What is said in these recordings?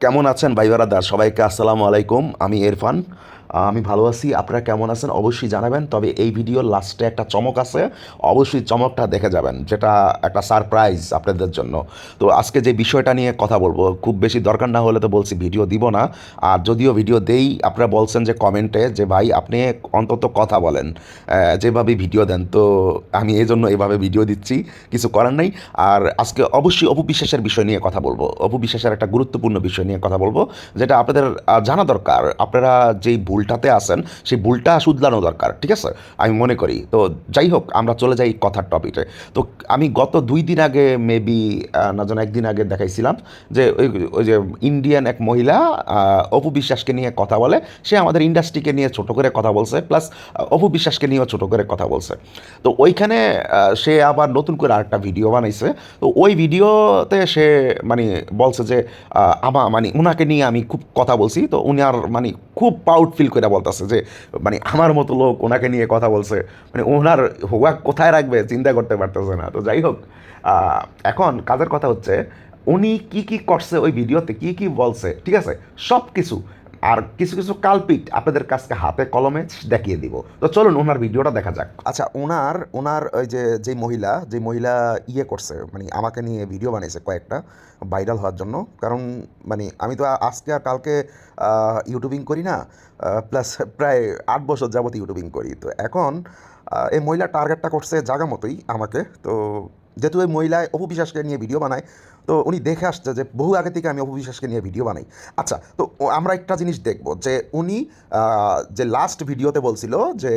কেমন আছেন ভাই বারাদার সবাইকে আসসালামু আলাইকুম। আমি ইরফান আহ, আমি ভালো আছি, আপনারা কেমন আছেন অবশ্যই জানাবেন, তবে এই ভিডিওর লাস্টে একটা চমক আছে, অবশ্যই চমকটা দেখে যাবেন, যেটা একটা সারপ্রাইজ আপনাদের জন্য। তো আজকে যে বিষয়টা নিয়ে কথা বলব, খুব বেশি দরকার না হলে তো বলছি ভিডিও দিব না, আর যদিও ভিডিও দেই, আপনারা বলছেন যে কমেন্টে যে, ভাই, আপনি অন্তত কথা বলেন যেভাবে ভিডিও দেন। তো আমি এই জন্য এভাবে ভিডিও দিচ্ছি, কিছু করার নাই। আর আজকে অবশ্যই অপবিশ্বাসের বিষয় নিয়ে কথা বলব অপবিশ্বাসের একটা গুরুত্বপূর্ণ বিষয় নিয়ে কথা বলব, যেটা আপনাদের জানা দরকার। আপনারা যেই ভুলটাতে আছেন সেই ভুলটা শুধলানো দরকার, ঠিক আছে? আমি মনে করি। তো যাই হোক, আমরা চলে যাই কথার টপিকে তো আমি গত দুই দিন আগে মেবি না যেন একদিন আগে দেখাইছিলাম যে ওই ওই যে ইন্ডিয়ান এক মহিলা অপু বিশ্বাসকে নিয়ে কথা বলে। সে আমাদের ইন্ডাস্ট্রিকে নিয়ে ছোট করে কথা বলছে প্লাস অপু বিশ্বাসকে নিয়েও ছোট করে কথা বলছে। তো ওইখানে সে আবার নতুন করে আরেকটা ভিডিও বানাইছে। তো ওই ভিডিওতে সে মানে বলছে যে আমা মানে ওনাকে নিয়ে আমি খুব কথা বলছি। তো উনি আর মানে খুব প্রাউড ফিল করে বলতেছে যে মানে আমার মতো লোক ওনাকে নিয়ে কথা বলছে। মানে ওনার হোয়া কোথায় রাখবে চিন্তা করতে পারতেছে না। তো যাই হোক এখন কাজের কথা হচ্ছে, উনি কি কি করছে ওই ভিডিওতে, কি কি বলছে, ঠিক আছে? সব কিছু আর কিছু কিছু কালপিট আপনাদের কাছকে হাতে কলমে দেখিয়ে দিব। তো চলুন ওনার ভিডিওটা দেখা যাক। আচ্ছা ওনার ওনার ওই যে যে মহিলা যে মহিলা ইয়ে করছে মানে আমাকে নিয়ে ভিডিও বানিয়েছে কয়েকটা ভাইরাল হওয়ার জন্য, কারণ মানে আমি তো আজকে আর কালকে ইউটিউবিং করি না প্লাস প্রায় আট বছর যাবত ইউটিউবিং করি। তো এখন এই মহিলা টার্গেটটা করছে জাগা মতোই আমাকে। তো যেহেতু ওই মহিলা অপু বিশ্বাসকে নিয়ে ভিডিও বানায় তো উনি দেখে আসছে যে বহু আগে থেকে আমি অপবিশ্বাসকে নিয়ে ভিডিও বানাই। আচ্ছা তো আমরা একটা জিনিস দেখব যে উনি যে লাস্ট ভিডিওতে বলছিল যে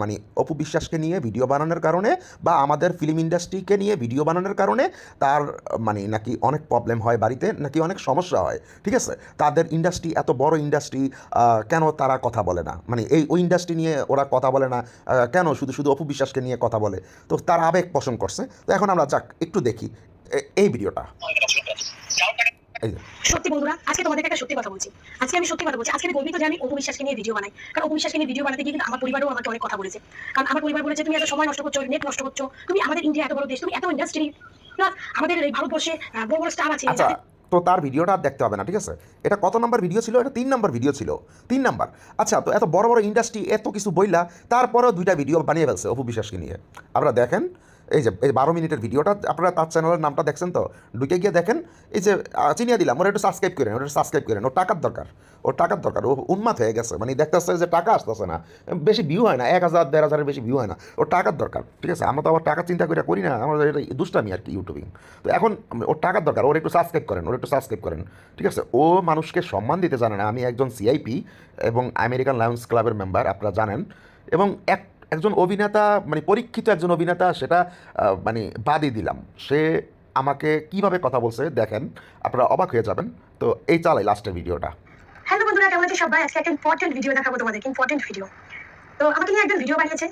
মানে অপবিশ্বাসকে নিয়ে ভিডিও বানানোর কারণে বা আমাদের ফিল্ম ইন্ডাস্ট্রিকে নিয়ে ভিডিও বানানোর কারণে তার মানে নাকি অনেক প্রবলেম হয় বাড়িতে, নাকি অনেক সমস্যা হয়, ঠিক আছে? তাদের ইন্ডাস্ট্রি এত বড় ইন্ডাস্ট্রি কেন তারা কথা বলে না? মানে এই, ওই ইন্ডাস্ট্রি নিয়ে ওরা কথা বলে না কেন শুধু শুধু অপবিশ্বাসকে নিয়ে কথা বলে? তো তার আবেগ পোষণ করছে। তো এখন আমরা যাক, একটু দেখি। এই ভিডিওটা। সত্যি বন্ধুরা আজকে তোমাদেরকে একটা সত্যি কথা বলছি। আজকে আমি সত্যি কথা বলছি আজকে আমি গর্বিত যে আমি অপু নিয়ে ভিডিও বানাই। কারণ অপু বিশ্বাসকে নিয়ে ভিডিও বানাতে গিয়ে কিন্তু আমার পরিবারও আমাকে অনেক কথা বলেছে। কারণ আমার পরিবার বলেছে তুমি এত সময় নষ্ট করছ নেট নষ্ট করছ তুমি আমাদের ইন্ডিয়া এত বড় দেশ তুমি এত ইন্ডাস্ট্রি প্লাস আমাদের এই ভারতবর্ষে বড় বড় স্টার আছে। আচ্ছা তো তার ভিডিওটা আর দেখতে হবে না ঠিক আছে? এটা কত নম্বর ভিডিও ছিল? এটা তিন নম্বর ভিডিও ছিল। তিন নম্বর আচ্ছা তো এত বড় বড় ইন্ডাস্ট্রি এত কিছু বইলা তারপরেও দুইটা ভিডিও বানিয়ে ফেলছে অপু বিশ্বাসকে নিয়ে। আপনারা দেখেন এই যে, এই বারো মিনিটের ভিডিওটা, আপনারা তার চ্যানেলের নামটা দেখছেন তো? ঢুকে গিয়ে দেখেন, এই যে চিনিয়ে দিলাম, ওরা একটু সাবস্ক্রাইব করেন ওটা সাবস্ক্রাইব করেন। ওর টাকার দরকার, ওর টাকার দরকার, ও উন্মাদ হয়ে গেছে। মানে দেখতেছে যে টাকা আসতেছে না, বেশি ভিউ হয় না, এক হাজার, দেড় হাজারের বেশি ভিউ হয় না। ওর টাকার দরকার, ঠিক আছে? আমরা তো আবার টাকা চিন্তা করে করি না আমাদের এটা দুষ্টামি আর কি ইউটিউবিং তো এখন, ওর টাকার দরকার, ওর একটু সাবস্ক্রাইব করেন, ওর একটু সাবস্ক্রাইব করেন, ঠিক আছে? ও মানুষকে সম্মান দিতে জানে না। আমি একজন সিআইপি এবং আমেরিকান লায়ন্স ক্লাবের মেম্বার আপনারা জানেন। এবং এক একজন অভিনেতা মানে পরীক্ষিত একজন অভিনেতা, সেটা মানে বাদই দিলাম। সে আমাকে কীভাবে কথা বলছে দেখেন, আপনারা অবাক হয়ে যাবেন। তো এই চালাই লাস্টের ভিডিওটা। হ্যালো বন্ধুরা, কেমন আছে সবাই? আজকে একটা ইম্পর্টেন্ট ভিডিও দেখাবো তোমাদেরকে ইম্পর্টেন্ট ভিডিও তো আমাকে নিয়ে একজন ভিডিও বানিয়েছে।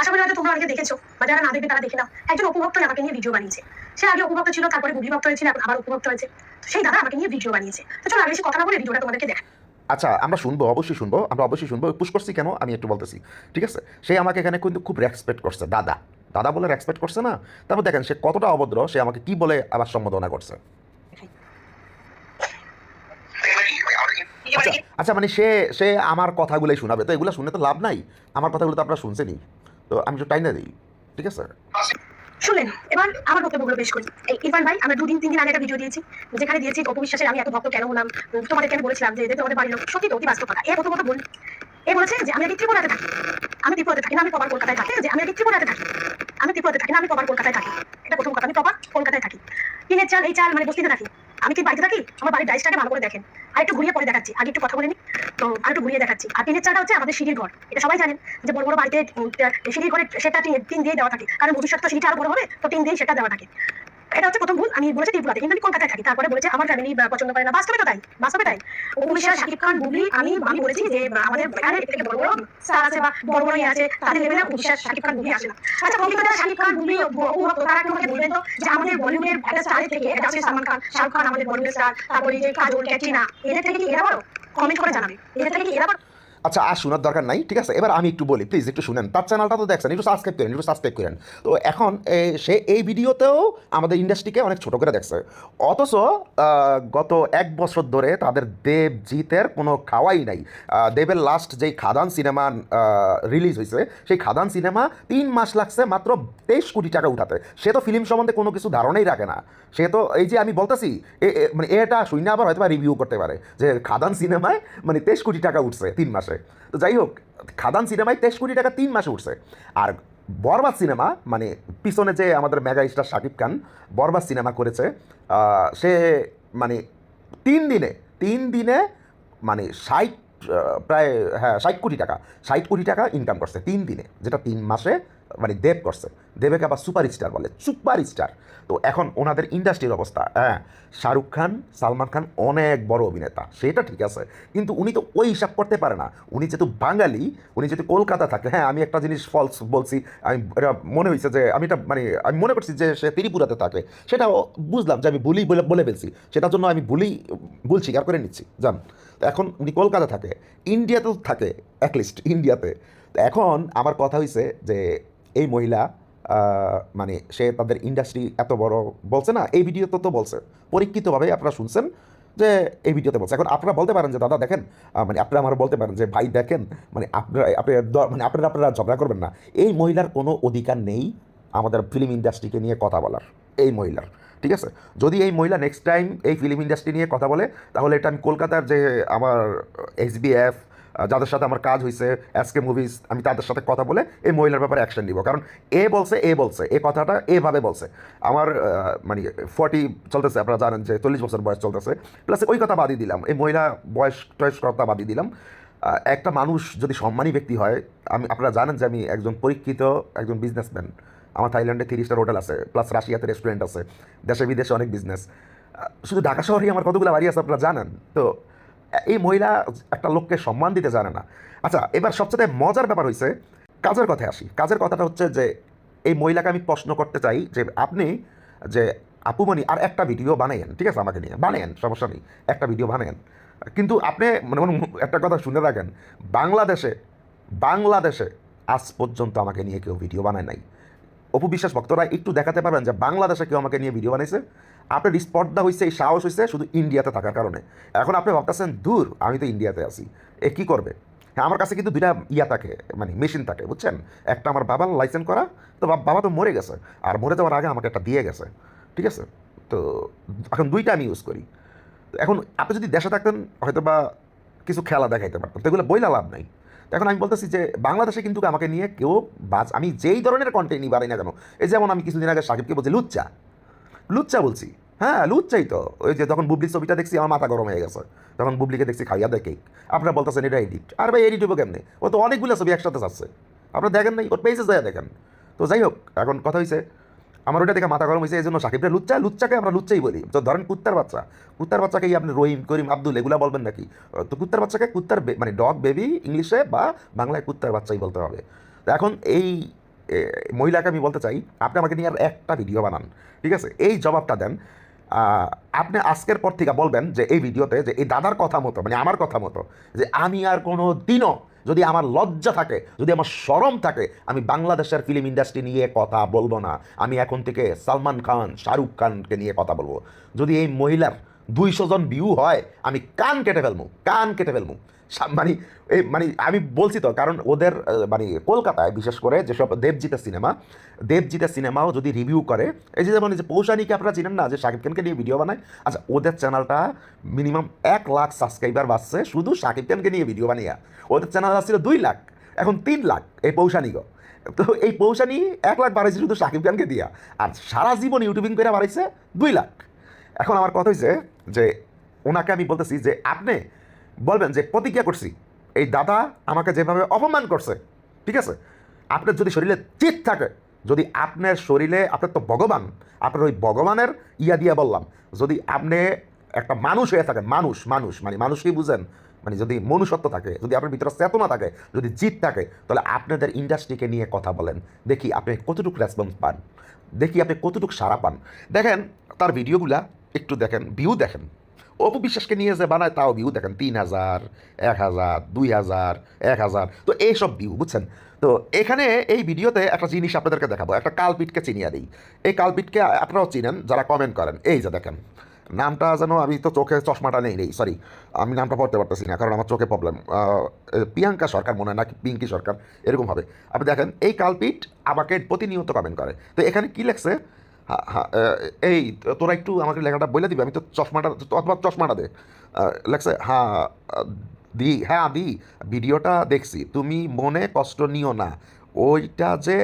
আশা করি হয়তো তোমরা অনেকে দেখেছ, বা যারা না দেখবে তারা দেখে নাও। একজন উপভোক্ত আমাকে নিয়ে ভিডিও বানিয়েছে। সে আগে উপভোক্ত ছিল, তারপরে গুগলি ভক্ত হয়েছিল, এখন আবার উপভোক্ত হয়েছে। তো সেই দাদা আমাকে নিয়ে ভিডিও বানিয়েছে। তো চলো আগে বেশি কথা না বলে ভিডিওটা তোমাদেরকে দেখা আচ্ছা আমরা শুনব, অবশ্যই শুনব, আমরা অবশ্যই শুনব। পুশ করছি কেন? আমি একটু বলতেছি, ঠিক আছে? সে আমাকে এখানে কিন্তু খুব রেসপেক্ট করছে, দাদা। দাদা বলে রেসপেক্ট করছে না? তারপর দেখেন, সে কতটা অভদ্র, সে আমাকে কি বলে আবার সম্বোধনা করছে। আচ্ছা আচ্ছা মানে সে সে আমার কথাগুলোই শোনাবে। তো এগুলো শুনে তো লাভ নাই। আমার কথাগুলো তো আপনারা শুনছেনই। তো আমি একটু টাইনা দিই, ঠিক আছে? শুনলেন, এবার আমার বক্তব্যগুলো পেশ করি। এই ইরফান ভাই, আমরা দুদিন তিন দিন আগে একটা ভিডিও দিয়েছি, যেখানে দিয়েছি অপবিশ্বাসের আমি এত ভক্ত কেন হলাম তোমাদেরকে আমি বলেছিলাম যে তোমাদের বাড়ির লোক, সত্যি তো, অতি বাস্তব কথা এ প্রথমত বলি, এ বলেছে যে আমি আগে ত্রিপুরাতে থাকি, আমি ত্রিপুরাতে থাকি না, আমি কবার কলকাতায় থাকি। যে আমি আগে ত্রিপুরাতে থাকি, আমি ত্রিপুরাতে থাকি না, আমি কবার কলকাতায় থাকি। এটা প্রথম কথা, আমি কবার কলকাতায় থাকি। টিনের চাল, এই চাল মানে বস্তিতে থাকি। আমি কি বাড়িতে থাকি? আমার বাড়ির ডাইসটাকে ভালো করে দেখেন। আর একটু ঘুরিয়ে পরে দেখাচ্ছি। আগে একটু কথা বলে নি। তো আর একটু ঘুরিয়ে দেখাচ্ছি। আর টিনের চাটা হচ্ছে আমাদের সিঁড়ির ঘর। এটা সবাই জানেন যে বড় বড় বাড়িতে সিঁড়ির ঘরে সেটা টিন দিয়ে দেওয়া থাকে। কারণ ভবিষ্যৎ তো সিঁড়িটা আরও বড় হবে, তো টিন দিয়ে সেটা দেওয়া থাকে। এটা হচ্ছে প্রথম ভুল। আমি বলেছি ত্রিপুরাতে কিন্তু আমি কলকাতায় থাকি। তারপরে বলেছে আমার ফ্যামিলি পছন্দ করে না। বাস্তবে তো তাই। বাস্তবে তাই। উড়িষ্যা শাকিব খান, বুবলি আমি আমি বলেছি যে আমাদের এখানে থেকে বড় বড় স্টার আছে বা বড় বড় আছে, তাদের লেভেলে উড়িষ্যা শাকিব খান, বুবলি আসে না। আচ্ছা কলকাতার শাকিব খান, বুবলি ভক্ত তারা আমাকে বলবেন তো, যে আমাদের বলিউডের একটা স্টারের থেকে এটা হচ্ছে সালমান খান। শাহরুখ খান আমাদের বলিউডের স্টার তারপরে যে কাজল, ক্যাটরিনা, এদের থেকে কি এরা বড়? কমেন্ট করে জানাবে। এদের থেকে কি এরা বড়? আচ্ছা আর শোনার দরকার নাই, ঠিক আছে? এবার আমি একটু বলি প্লিজ একটু শুনেন। তার চ্যানেলটা তো দেখছেন, একটু সাবস্ক্রাইব করেন, একটু সাবস্ক্রাইব করেন। তো এখন সে এই ভিডিওতেও আমাদের ইন্ডাস্ট্রিকে অনেক ছোট করে দেখছে। অথচ গত এক বছর ধরে তাদের দেবজিতের কোনো খাওয়াই নাই। দেবের লাস্ট যেই খাদান সিনেমা রিলিজ হয়েছে, সেই খাদান সিনেমা তিন মাস লাগছে মাত্র তেইশ কোটি টাকা উঠাতে। সে তো ফিল্ম সম্বন্ধে কোনো কিছু ধারণাই রাখে না। সে তো এই যে আমি বলতেছি মানে এটা শূন্য আবার হয়তো রিভিউ করতে পারে, যে খাদান সিনেমায় মানে তেইশ কোটি টাকা উঠছে তিন মাসে। তো যাই হোক, খাদান সিনেমায় তেইশ কোটি টাকা তিন মাসে উঠছে। আর বরবাদ সিনেমা মানে পিছনে যে আমাদের mega star Shakib Khan Borbaad cinema করেছে সে মানে তিন দিনে তিন দিনে মানে ষাট প্রায় হ্যাঁ ষাট কোটি টাকা। ষাট কোটি টাকা ইনকাম করছে তিন দিনে, যেটা তিন মাসে মানে দেব করছে। দেবেকে আবার সুপার স্টার বলে সুপার স্টার তো এখন ওনাদের ইন্ডাস্ট্রির অবস্থা হ্যাঁ শাহরুখ খান, সালমান খান অনেক বড় অভিনেতা, সেটা ঠিক আছে। কিন্তু উনি তো ওই হিসাব করতে পারে না। উনি যেহেতু বাঙালি, উনি যেহেতু কলকাতা থাকে হ্যাঁ আমি একটা জিনিস ফলস বলছি, আমি, এটা মনে হয়েছে যে, আমি এটা মানে আমি মনে করছি যে সে ত্রিপুরাতে থাকে। সেটাও বুঝলাম যে আমি ভুলি বলে বলে ফেলছি। সেটার জন্য আমি ভুলি ভুল স্বীকার করে নিচ্ছি। জান এখন উনি কলকাতা থাকে, ইন্ডিয়াতেও থাকে অ্যাটলিস্ট ইন্ডিয়াতে। তো এখন আমার কথা হয়েছে যে এই মহিলা মানে সে তাদের ইন্ডাস্ট্রি এত বড় বলছে না, এই ভিডিওতে তো বলছে। পরীক্ষিতভাবে আপনারা শুনছেন যে এই ভিডিওতে বলছে। এখন আপনারা বলতে পারেন যে, দাদা, দেখেন মানে আপনারা আমার বলতে পারেন যে, ভাই, দেখেন মানে আপনারা, আপনি মানে আপনারা আপনারা ঝগড়া করবেন না। এই মহিলার কোনো অধিকার নেই আমাদের ফিল্ম ইন্ডাস্ট্রিকে নিয়ে কথা বলার, এই মহিলার। ঠিক আছে? যদি এই মহিলা নেক্সট টাইম এই ফিল্ম ইন্ডাস্ট্রি নিয়ে কথা বলে, তাহলে এটা আমি কলকাতার যে আমার এসবিএফ যাদের সাথে আমার কাজ হয়েছে এসকে মুভিজ আমি তাদের সাথে কথা বলে এই মহিলার ব্যাপারে অ্যাকশন নিব। কারণ এ বলছে এ বলছে, এ কথাটা এভাবে বলছে। আমার মানে ফর্টি চলতেছে, আপনারা জানেন যে চল্লিশ বছর বয়স চলতেছে। প্লাস ওই কথা বাদই দিলাম। এই মহিলা বয়স টয়স কথা বাদই দিলাম। একটা মানুষ যদি সম্মানী ব্যক্তি হয়, আমি, আপনারা জানেন যে আমি একজন পরীক্ষিত, একজন বিজনেসম্যান আমার থাইল্যান্ডে তিরিশটা হোটেল আছে প্লাস রাশিয়াতে রেস্টুরেন্ট আছে, দেশে বিদেশে অনেক বিজনেস শুধু ঢাকা শহরেই আমার কতগুলো বাড়ি আছে আপনারা জানেন? তো এই মহিলা একটা লোককে সম্মান দিতে জানে না। আচ্ছা এবার সবচেয়ে মজার ব্যাপার হয়েছে কাজের কথায় আসি। কাজের কথাটা হচ্ছে যে, এই মহিলাকে আমি প্রশ্ন করতে চাই যে, আপনি যে আপুমণি আর একটা ভিডিও বানাইন ঠিক আছে আমাকে নিয়ে? বানাইন সমস্যা নেই, একটা ভিডিও বানাইন কিন্তু আপনি মানে মানে একটা কথা শুনে রাখেন, বাংলাদেশে বাংলাদেশে আজ পর্যন্ত আমাকে নিয়ে কেউ ভিডিও বানায় নাই। অপু বিশ্বাস, ভক্তরা একটু দেখাতে পারবেন যে বাংলাদেশে কেউ আমাকে নিয়ে ভিডিও বানাইছে। আপনার স্পর্ধা হয়েছে এই সাহস হয়েছে শুধু ইন্ডিয়াতে থাকার কারণে। এখন আপনি ভাবতেছেন, দূর, আমি তো ইন্ডিয়াতে আছি। এ কী করবে? হ্যাঁ আমার কাছে কিন্তু দুইটা ইয়া থাকে মানে মেশিন থাকে, বুঝছেন? একটা আমার বাবার লাইসেন্স করা, তো বাবা তো মরে গেছে, আর মরে যাওয়ার আগে আমাকে একটা দিয়ে গেছে, ঠিক আছে? তো এখন দুইটা আমি ইউজ করি। এখন আপনি যদি দেশে থাকতেন হয়তো বা কিছু খেলা দেখাইতে পারতাম। তো এগুলো বইলা লাভ নাই। এখন আমি বলতেছি যে বাংলাদেশে কিন্তু আমাকে নিয়ে কেউ বাজ আমি যেই ধরনের কন্টেন্ট বাড়াই না কেন, এই যেমন আমি কিছুদিন আগে সাকিবকে বলছি, লুচ্চা। লুচ্চা বলছি। হ্যাঁ লুচ্চাই তো। ওই যে যখন বুবলির ছবিটা দেখছি, আমার মাথা গরম হয়ে গেছে। তখন বুবলিকে দেখছি, খাইয়া দেয় কেক আপনারা বলতেছেন, এটা এডিট আর ভাই এডিট হব কেমনে? ও তো অনেকগুলো ছবি একসাথে যাচ্ছে আপনারা দেখেন নাই? ওর পেজে যায় দেখেন। তো যাই হোক, এখন কথা হয়েছে আমার ওটা দেখে মাথা গরম হয়েছে এই জন্য সাকিবরা লুচ্চা, লুচ্চাকে আমরা লুচ্চাই বলি। তো ধরেন কুত্তার বাচ্চা, কুত্তার বাচ্চাকেই আপনি রহিম, করিম, আব্দুল, এগুলা বলবেন নাকি? তো কুত্তার বাচ্চাকে কুত্তার মানে ডগ, বেবি, ইংলিশে বা বাংলায় কুত্তার বাচ্চাই বলতে হবে। তো এখন এই মহিলাকে আমি বলতে চাই, আপনি আমাকে নিয়ে আর একটা ভিডিও বানান, ঠিক আছে? এই জবাবটা দেন। আপনি আজকের পর থেকে বলবেন যে এই ভিডিওতে যে এই দাদার কথা মতো মানে আমার কথা মতো, যে আমি আর কোনো দিনও যদি আমার লজ্জা থাকে, যদি আমার সরম থাকে, আমি বাংলাদেশের ফিল্ম ইন্ডাস্ট্রি নিয়ে কথা বলব না। আমি এখন থেকে সালমান খান, শাহরুখ খানকে নিয়ে কথা বলব। যদি এই মহিলার দুইশো জন ভিউ হয়, আমি কান কেটে ফেলব কান কেটে ফেলব মানে এই মানে আমি বলছি তো, কারণ ওদের মানে কলকাতায় বিশেষ করে যেসব দেবজিতের সিনেমা, দেবজিতের সিনেমাও যদি রিভিউ করে, এই যে যেমন এই যে পৌষানিকে আপনারা চিনেন না, যে শাকিব খানকে নিয়ে ভিডিও বানায় আচ্ছা ওদের চ্যানেলটা মিনিমাম এক লাখ সাবস্ক্রাইবার বাড়ছে, শুধু শাকিব খানকে নিয়ে ভিডিও বানিয়ে। ওদের চ্যানেল আসছিল দুই লাখ, এখন তিন লাখ, এই পৌষানিগো তো এই পৌষানি এক লাখ বাড়াইছে শুধু শাকিব খানকে দিয়া, আর সারা জীবন ইউটিউবিং করে বাড়াইছে দুই লাখ। এখন আমার কথা হয়েছে যে ওনাকে আমি বলতেছি যে আপনি বলবেন যে প্রতিজ্ঞা করছি। এই দাদা আমাকে যেভাবে অপমান করছে, ঠিক আছে? আপনার যদি শরীরে চিত থাকে, যদি আপনার শরীরে, আপনার তো ভগবান, আপনার ওই ভগবানের ইয়া দিয়া বললাম, যদি আপনি একটা মানুষ হয়ে থাকেন, মানুষ মানুষ মানে মানুষকেই বুঝেন মানে যদি মনুষ্যত্ব থাকে, যদি আপনার ভিতরে চেতনা থাকে, যদি জিত থাকে, তাহলে আপনাদের ইন্ডাস্ট্রিকে নিয়ে কথা বলেন। দেখি আপনি কতটুকু রেসপন্স পান, দেখি আপনি কতটুকু সাড়া পান। দেখেন, তার ভিডিওগুলা একটু দেখেন ভিউ দেখেন। অপু বিশ্বাসকে নিয়ে যে বানায়, তাও ভিউ দেখেন, তিন হাজার, এক হাজার, দুই হাজার, এক হাজার। তো এইসব ভিউ বুঝছেন? তো এখানে এই ভিডিওতে একটা জিনিস আপনাদেরকে দেখাবো, একটা কালপিটকে চিনিয়ে দিই। এই কালপিটকে আপনারাও চিনেন, যারা কমেন্ট করেন। এই যে দেখেন, নামটা যেন আমি তো চোখে চশমাটা নেই নেই সরি আমি নামটা পড়তে পারতেছি না, কারণ আমার চোখে প্রবলেম প্রিয়াঙ্কা সরকার মনে হয় নাকি পিঙ্কি সরকার, এরকম হবে আপনি দেখেন, এই কালপিট আমাকে প্রতিনিয়ত কমেন্ট করে। তো এখানে কি লেখছে? এই, তোরা একটু আমাকে লেখাটা বলে দিবি, আমি তো চশমাটা অথবা চশমাটা দে। লেখছে হ্যাঁ দি হ্যাঁ দি, ভিডিওটা দেখছি, তুমি মনে কষ্ট নিও না, ওইটা যে,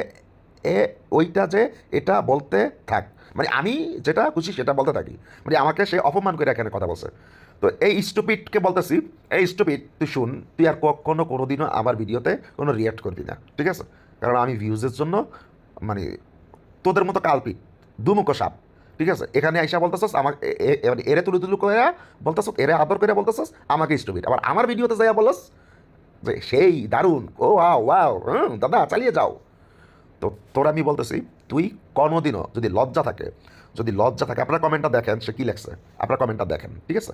এ, ওইটা যে, এটা বলতে থাক। মানে আমি যেটা খুশি সেটা বলতে থাকি। মানে আমাকে সে অপমান করে এখানে কথা বলছে। তো এই স্টুপিডকে বলতেছি, এই স্টুপিড তুই শুন, তুই আর কখনো কোনোদিনও আমার ভিডিওতে কোনো রিয়াক্ট করবি না, ঠিক আছে? কারণ আমি ভিউজের জন্য মানে তোদের মতো কালপিট দুমুখো সাপ। ঠিক আছে? এখানে আইসা বলতেছস, আমাকে এরে তুলু তুলু করে বলতেছস, এরে আদর করে বলতেছস, আমাকে স্টুপিড আবার আমার ভিডিওতে যাইয়া বলস যে, সেই দারুণ। ও, ওয়াও ওয়াও, হুম, দাদা, চালিয়ে যাও। তো তোর আমি বলতেছি, তুই কোনোদিনও যদি লজ্জা থাকে, যদি লজ্জা থাকে, আপনার কমেন্টটা দেখেন, সে কী লেখছে? আপনার কমেন্টটা দেখেন, ঠিক আছে?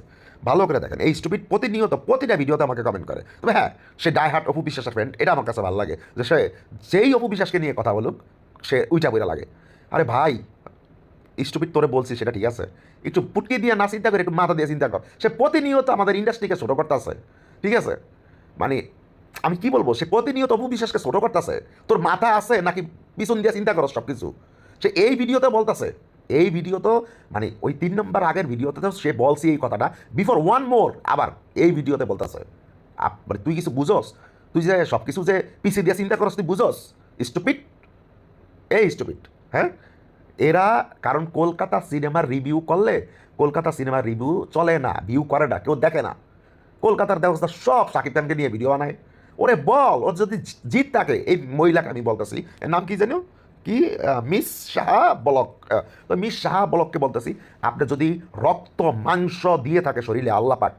ভালো করে দেখেন। এই স্টুপিড প্রতিনিয়ত, প্রতিটা ভিডিওতে আমাকে কমেন্ট করে। তবে হ্যাঁ সে ডাই হার্ট অপু বিশ্বাসের ফ্রেন্ড এটা আমার কাছে ভালো লাগে যে সে যেই অপু বিশ্বাসকে নিয়ে কথা বলুক, সে উইটা বইটা লাগে। আরে ভাই স্টুপিড তোরে বলছি, সেটা ঠিক আছে। একটু পুটকি দিয়ে না চিন্তা করে, একটু মাথা দিয়ে চিন্তা কর। সে প্রতিনিয়ত আমাদের ইন্ডাস্ট্রিকে ছোটো করতেছে, ঠিক আছে? মানে আমি কি বলব, সে প্রতিনিয়ত অপু বিশ্বাসকে ছোটো করতেছে। তোর মাথা আছে নাকি পিছন দিয়ে চিন্তা করো সব কিছু সে এই ভিডিওতে বলতেছে, এই ভিডিও তো মানে ওই তিন নম্বর আগের ভিডিওতে তো সে বলছি এই কথাটা বিফোর ওয়ান মোর আবার এই ভিডিওতে বলতেছে। মানে তুই কিছু বুঝোস? তুই যে সব কিছু যে পিছিয়ে দিয়ে চিন্তা করস, তুই বুঝোস? স্টুপিড এই স্টুপিড হ্যাঁ? এরা, কারণ কলকাতা সিনেমার রিভিউ করলে কলকাতা সিনেমার রিভিউ চলে না ভিউ করে না, কেউ দেখে না। কলকাতার ব্যবস্থা সব সাকিব খানকে নিয়ে ভিডিও বানায়। ওরে বল, ওর যদি জিত থাকে, এই মহিলাকে আমি বলতেছি, এর নাম কি জানো? কি? মিস সাহা বলক তো মিস সাহা বলককে বলতেছি, আপনি যদি রক্ত মাংস দিয়ে থাকে শরীরে আল্লাহ পাক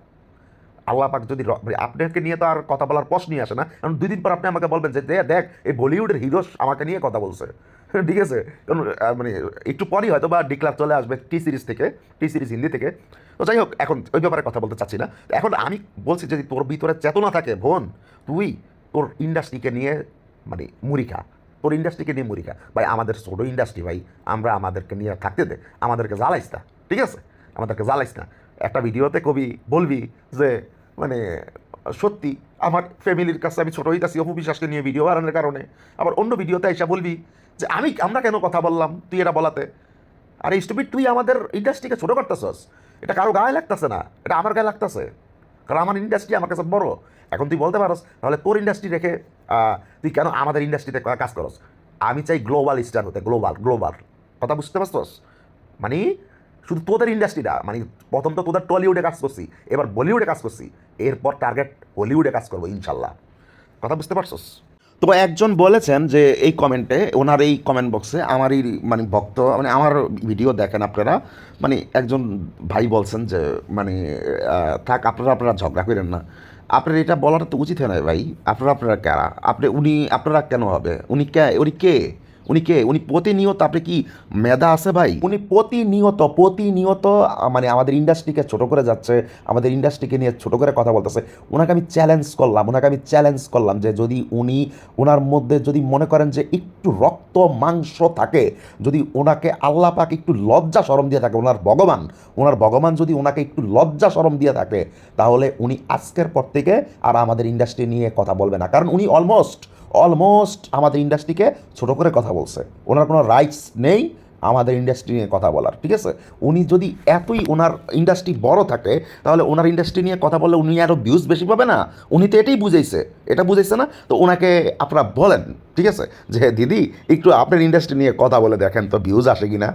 আল্লাহ পাক যদি মানে আপনাকে নিয়ে তো আর কথা বলার প্রশ্নই আসে না। কারণ দুই দিন পর আপনি আমাকে বলবেন যে দেখ, এই বলিউডের হিরো আমাকে নিয়ে কথা বলছে। ঠিক আছে? কারণ মানে একটু পরই হয়তো বা ডিক্লার চলে আসবে টি সিরিজ থেকে, টি সিরিজ হিন্দি থেকে। তো যাই হোক, এখন ওই ব্যাপারে কথা বলতে চাচ্ছি না। এখন আমি বলছি যদি তোর ভিতরে চেতনা থাকে বোন, তুই তোর ইন্ডাস্ট্রিকে নিয়ে মানে মুড়ি খা। তোর ইন্ডাস্ট্রিকে নিয়ে মুড়ি খা। ভাই, আমাদের ছোটো ইন্ডাস্ট্রি ভাই, আমরা আমাদেরকে নিয়ে থাকতে দে। আমাদেরকে জ্বালাইস না। ঠিক আছে? আমাদেরকে জ্বালাইস না। একটা ভিডিওতে কবি বলবি যে মানে সত্যি আমার ফ্যামিলির কাছে আমি ছোটো হইতাছি, অপু বিশ্বাসকে নিয়ে ভিডিও বানানোর কারণে। আবার অন্য ভিডিওতে এসে বলবি যে, আমি, আমরা কেন কথা বললাম তুই এটা বলাতে? আর এই তুই আমাদের ইন্ডাস্ট্রিকে ছোটো করতেছস। এটা কারও গায়ে লাগতেছে না, এটা আমার গায়ে লাগতেছে। কারণ আমার ইন্ডাস্ট্রি আমার কাছে বড়। এখন তুই বলতে পারস, তাহলে তোর ইন্ডাস্ট্রি রেখে তুই কেন আমাদের ইন্ডাস্ট্রিতে কাজ করস? আমি চাই গ্লোবাল স্টার হতে গ্লোবাল গ্লোবাল কথা বুঝতে পারছস? মানে শুধু তোদের ইন্ডাস্ট্রিটা মানে প্রথম তো তোদের টলিউডে কাজ করছি, এবার বলিউডে কাজ করছি, এরপর টার্গেট হলিউডে কাজ করব, ইনশাল্লাহ। কথা বুঝতে পারছস? তো একজন বলেছেন যে এই কমেন্টে ওনার এই কমেন্ট বক্সে আমারই মানে ভক্ত মানে আমার ভিডিও দেখেন আপনারা মানে একজন ভাই বলছেন যে মানে থাক, আপনারা আপনারা ঝগড়া করেন না। আপনার এটা বলাটা তো উচিত হয় না ভাই, আপনারা আপনারা কারা? আপনি, উনি, আপনারা কেন হবে? উনি কে উনি কে? উনি কে? উনি প্রতিনিয়ত, আপনি কি মেধা আছে ভাই? উনি প্রতিনিয়ত প্রতিনিয়ত মানে আমাদের ইন্ডাস্ট্রিকে ছোট করে যাচ্ছে, আমাদের ইন্ডাস্ট্রিকে নিয়ে ছোট করে কথা বলতেছে। ওনাকে আমি চ্যালেঞ্জ করলাম ওনাকে আমি চ্যালেঞ্জ করলাম যে যদি উনি ওনার মধ্যে যদি মনে করেন যে একটু রক্ত মাংস থাকে, যদি ওনাকে আল্লাহ পাক একটু লজ্জা সরম দিয়ে থাকে ওনার ভগবান ওনার ভগবান যদি ওনাকে একটু লজ্জা সরম দিয়ে থাকে, তাহলে উনি আজকের পর থেকে আর আমাদের ইন্ডাস্ট্রি নিয়ে কথা বলবে না। কারণ উনি অলমোস্ট অলমোস্ট আমাদের ইন্ডাস্ট্রিকে ছোট করে কথা বলছে। ওনার কোনো রাইটস নেই আমাদের ইন্ডাস্ট্রি নিয়ে কথা বলার, ঠিক আছে? উনি যদি এতই ওনার ইন্ডাস্ট্রি বড় থাকে, তাহলে ওনার ইন্ডাস্ট্রি নিয়ে কথা বললে উনি আরও ভিউজ বেশি পাবে না? উনি তো এটাই বুঝাইছে, এটা বুঝাইছে না? তো ওনাকে আপনারা বলেন, ঠিক আছে? যে, দিদি, একটু আপনার ইন্ডাস্ট্রি নিয়ে কথা বলে দেখেন তো ভিউজ আসে কি না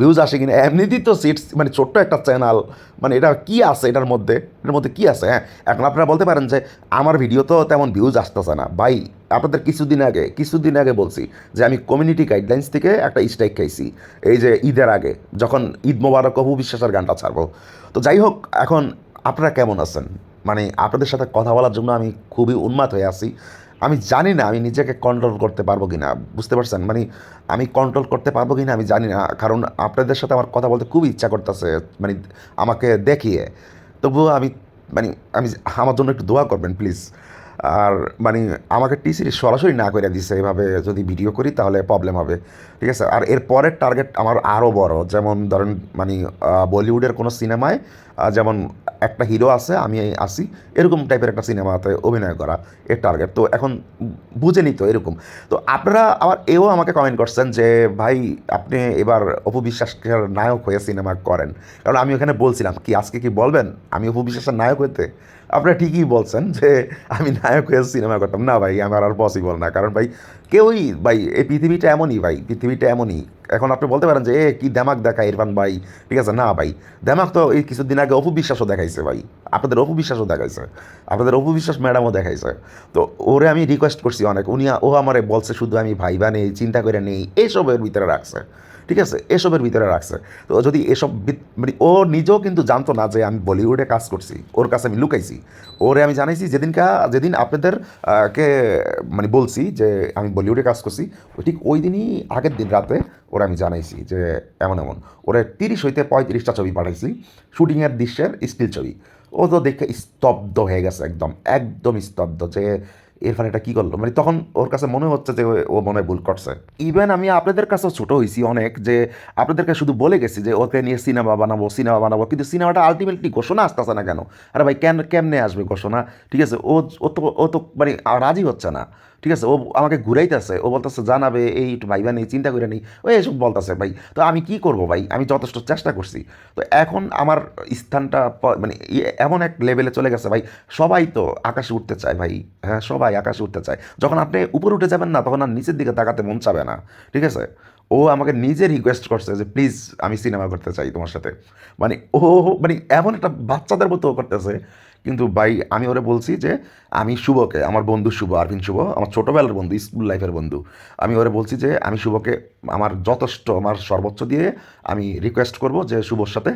ভিউজ আসে কি না এমনিতেই তো সিটস মানে ছোট্ট একটা চ্যানেল মানে এটা কি আছে, এটার মধ্যে? এটার মধ্যে কি আছে হ্যাঁ? এখন আপনারা বলতে পারেন যে, আমার ভিডিও তো তেমন ভিউজ আসতেছে না। ভাই, আপনাদের কিছুদিন আগে কিছুদিন আগে বলছি যে, আমি কমিউনিটি গাইডলাইন্স থেকে একটা স্ট্রাইক খাইছি। এই যে ঈদের আগে, যখন ঈদ মোবারক, অপু বিশ্বাসের গানটা ছাড়বো। তো যাই হোক, এখন আপনারা কেমন আছেন? মানে আপনাদের সাথে কথা বলার জন্য আমি খুবই উন্মাদ হয়ে আছি। আমি জানি না আমি নিজেকে কন্ট্রোল করতে পারব কি না বুঝতে পারছেন? মানে আমি কন্ট্রোল করতে পারব কি না আমি জানি না, কারণ আপনাদের সাথে আমার কথা বলতে খুবই ইচ্ছা করতেছে মানে আমাকে দেখিয়ে। তবুও আমি মানে আমি আমার জন্য একটু দোয়া করবেন প্লিজ আর মানে আমাকে টি সিরিজ সরাসরি না করে দিছে, এভাবে যদি ভিডিও করি তাহলে প্রবলেম হবে, ঠিক আছে? আর এর পরের টার্গেট আমার আরও বড়, যেমন ধরেন মানে বলিউডের কোনো সিনেমায় যেমন একটা হিরো আছে, আমি আসি এরকম টাইপের একটা সিনেমাতে অভিনয় করা এর টার্গেট তো এখন বুঝে নিত এরকম। তো আপনারা আবার এও আমাকে কমেন্ট করছেন যে, ভাই, আপনি এবার অপু বিশ্বাসের নায়ক হয়ে সিনেমা করেন। কারণ আমি ওখানে বলছিলাম, কি, আজকে কি বলবেন? আমি অপু বিশ্বাসের নায়ক হইতে আপনারা ঠিকই বলছেন যে আমি নায়ক হয়ে সিনেমা করতাম। না ভাই, আমার আর পসিবল না। কারণ ভাই, কেউই ভাই এই পৃথিবীটা এমনই ভাই, পৃথিবীটা এমনই। এখন আপনি বলতে পারেন যে, এ, কি দেমাক দেখায় ইরফান ভাই? ঠিক আছে, না ভাই। দেমাক তো এই কিছুদিন আগে অপু বিশ্বাসও দেখাইছে ভাই। আপনাদের অপু বিশ্বাসও দেখাইছে। আপনাদের অপু বিশ্বাস ম্যাডামও দেখাইছে। তো ওরে আমি রিকোয়েস্ট করছি অনেক। উনি, ও আমারে বলছে, শুধু আমি ভাই বা নেই, চিন্তা করে নেই। এইসবের ভিতরে রাখছে। ঠিক আছে? এসবের ভিতরে রাখছে। তো যদি এসব মানে ও নিজেও কিন্তু জানতো না যে আমি বলিউডে কাজ করছি। ওর কাছে আমি লুকাইছি। ওরে আমি জানাইছি, যেদিনকা যেদিন আপনাদের কে মানে বলছি যে আমি বলিউডে কাজ করছি, ঠিক ওই দিনই, আগের দিন রাতে ওরা আমি জানাইছি যে এমন এমন। ওরা তিরিশ হইতে পঁয়ত্রিশটা ছবি পাঠাইছি, শুটিংয়ের দৃশ্যের স্টিল ছবি। ও তো দেখে স্তব্ধ হয়ে গেছে একদম একদম স্তব্ধ যে ইরফান এটা কী করল? মানে তখন ওর কাছে মনে হচ্ছে যে ও- মনে ভুল করছে। ইভেন আমি আপনাদের কাছেও ছোট হয়েছি অনেক যে আপনাদেরকে শুধু বলে গেছি যে ওকে নিয়ে সিনেমা বানাবো সিনেমা বানাবো, কিন্তু সিনেমাটা আলটিমেটলি ঘোষণা আসতেছে না কেন? আরে ভাই, কেন, কেমনে আসবে ঘোষণা? ঠিক আছে, ও ও তো ও তো মানে রাজি হচ্ছে না। ঠিক আছে? ও আমাকে ঘুরাইতেছে। ও বলতেছে জানাবে এই একটু ভাইবা নেই, চিন্তা করে নেই। ও এসব বলতেছে ভাই। তো আমি কি করব ভাই? আমি যথেষ্ট চেষ্টা করছি। তো এখন আমার স্থানটা মানে এমন এক লেভেলে চলে গেছে ভাই। সবাই তো আকাশে উঠতে চায় ভাই। হ্যাঁ সবাই আকাশে উঠতে চায়। যখন আপনি উপরে উঠে যাবেন না, তখন আর নিচের দিকে তাকাতে মন চাবে না। ঠিক আছে? ও আমাকে নিজে রিকোয়েস্ট করছে যে প্লিজ আমি সিনেমা করতে চাই তোমার সাথে। মানে ও মানে এমন একটা বাচ্চাদের মতো করতেছে কিন্তু ভাই, আমি ওরে বলছি যে, আমি শুভকে, আমার বন্ধু শুভ, আরবিন শুভ, আমার ছোটোবেলার বন্ধু, স্কুল লাইফের বন্ধু, আমি ওরে বলছি যে, আমি শুভকে, আমার যথেষ্ট, আমার সর্বোচ্চ দিয়ে আমি রিকোয়েস্ট করব যে, শুভর সাথে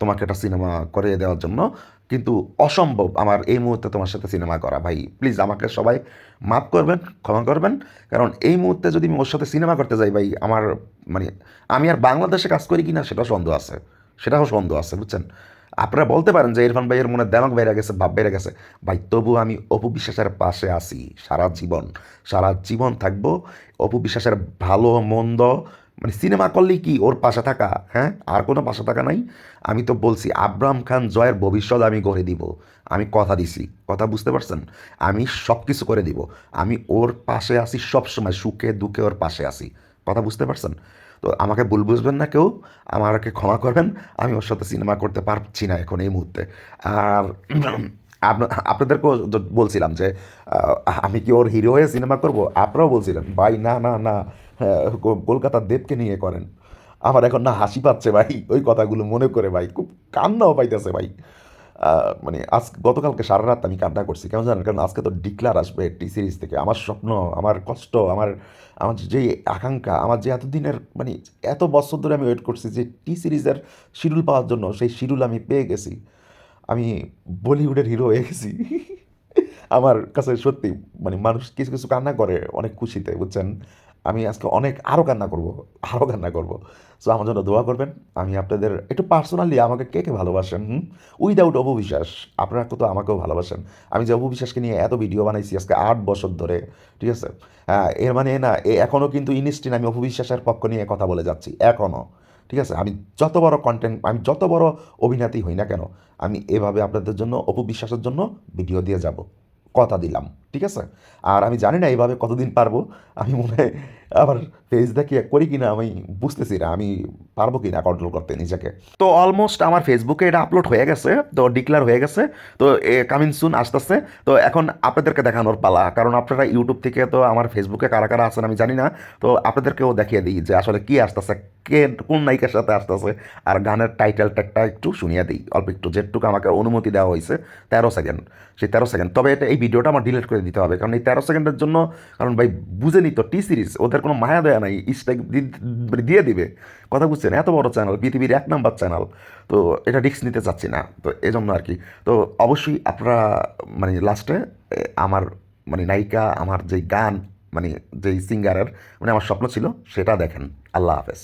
তোমাকে একটা সিনেমা করে দেওয়ার জন্য। কিন্তু অসম্ভব আমার এই মুহূর্তে তোমার সাথে সিনেমা করা। ভাই প্লিজ আমাকে সবাই মাফ করবেন, ক্ষমা করবেন। কারণ এই মুহূর্তে যদি আমি ওর সাথে সিনেমা করতে যাই, ভাই, আমার মানে আমি আর বাংলাদেশে কাজ করি কি না সেটাও সন্দেহ আছে। সেটাও সন্দেহ আছে, বুঝছেন? আপনারা বলতে পারেন যে ইরফান ভাইয়ের মনে দেমাক বেড়ে গেছে, ভাব বেড়ে গেছে। ভাই, তবু আমি অপু বিশ্বাসের পাশে আছি সারা জীবন। সারা জীবন থাকব অপু বিশ্বাসের ভালো, মন্দ মানে সিনেমা করলেই কি ওর পাশে থাকা? হ্যাঁ আর কোনো পাশে থাকা নাই। আমি তো বলছি আব্রাহাম খান জয়ের ভবিষ্যৎ আমি গড়ে দিব। আমি কথা দিছি। কথা বুঝতে পারছেন? আমি সব কিছু করে দিব। আমি ওর পাশে আছি সবসময়, সুখে, দুঃখে ওর পাশে আছি। কথা বুঝতে পারছেন? তো আমাকে ভুল বুঝবেন না কেউ আমাকে ক্ষমা করবেন আমি ওর সাথে সিনেমা করতে পারছি না এখন এই মুহূর্তে। আর আপনা- আপনাদেরকেও বলছিলাম যে আমি কি ওর হিরো হয়ে সিনেমা করব? আপনারাও বলছিলেন ভাই না না না হ্যাঁ, কলকাতার দেবকে নিয়ে করেন। আমার এখন না হাসি পাচ্ছে ভাই ওই কথাগুলো মনে করে ভাই খুব কান্নাও পাইতেছে ভাই। মানে আজ গতকালকে সারা রাত আমি কান্না করছি। কেন জানেন? কারণ আজকে তো ডিক্লার আসবে টি সিরিজ থেকে। আমার স্বপ্ন, আমার কষ্ট, আমার আমার যে আকাঙ্ক্ষা, আমার যে এতদিনের মানে এত বছর ধরে আমি ওয়েট করছি যে টি সিরিজের শিডিউল পাওয়ার জন্য সেই শিডিউল আমি পেয়ে গেছি। আমি বলিউডের হিরো হয়ে গেছি। আমার কাছে সত্যি মানে মানুষ কিছু কিছু কান্না করে অনেক খুশিতে, বুঝছেন? আমি আজকে অনেক আরও কান্না করব আরও কান্না করব। সো আমার জন্য দোয়া করবেন, আমি আপনাদের একটু পার্সোনালি আমাকে কে কে ভালোবাসেন উইদাউট অপবিশ্বাস, আপনারা তো আমাকেও ভালোবাসেন। আমি যে অপবিশ্বাসকে নিয়ে এত ভিডিও বানাইছি আজকে আট বছর ধরে, ঠিক আছে? হ্যাঁ এর মানে না এখনও কিন্তু ইনস্টিন আমি অপবিশ্বাসের পক্ষ নিয়ে কথা বলে যাচ্ছি এখনও ঠিক আছে? আমি যত বড় কন্টেন্ট আমি যত বড় অভিনেত্রী হই না কেন, আমি এভাবে আপনাদের জন্য, অপবিশ্বাসের জন্য ভিডিও দিয়ে যাব। কথা দিলাম। ঠিক আছে? আর আমি জানি না এইভাবে কতদিন পারব। আমি মনে হয় আবার ফেস দেখি করি কিনা আমি বুঝতেছি না। আমি পারব কিনা কন্ট্রোল করতে নিজেকে। তো অলমোস্ট আমার ফেসবুকে এটা আপলোড হয়ে গেছে, তো ডিক্লার হয়ে গেছে, তো কামিং সুন আসতেছে। তো এখন আপনাদেরকে দেখানোর পালা, কারণ আপনারা ইউটিউব থেকে তো আমার ফেসবুকে কারা কারা আছেন আমি জানি না। তো আপনাদেরকেও দেখিয়ে দিই যে আসলে কি আসতেছে, কে কোন নায়িকার সাথে আসতেছে, আর গানের টাইটেল ট্যাগটা একটু শুনিয়ে দিই। অল্প একটু, যেটুকু আমাকে অনুমতি দেওয়া হয়েছে, তেরো সেকেন্ড সেই তেরো সেকেন্ড তবে এটা এই ভিডিওটা আমার ডিলিট করে দিতে হবে। কারণ এই তেরো সেকেন্ডের জন্য, কারণ ভাই বুঝেনি তো টি সিরিজ, ওদের কোনো মায়া দেয়া নাই, স্ট্রাইক দিয়ে দিবে। কথা বুঝছেন? এত বড় চ্যানেল, পৃথিবীর এক নাম্বার চ্যানেল। তো এটা রিক্স নিতে চাচ্ছি না। তো এই জন্য আর কি। তো অবশ্যই আপনারা মানে লাস্টে আমার মানে নায়িকা, আমার যেই গান মানে যেই সিঙ্গারের মানে আমার স্বপ্ন ছিল সেটা দেখেন। আল্লাহ হাফেজ।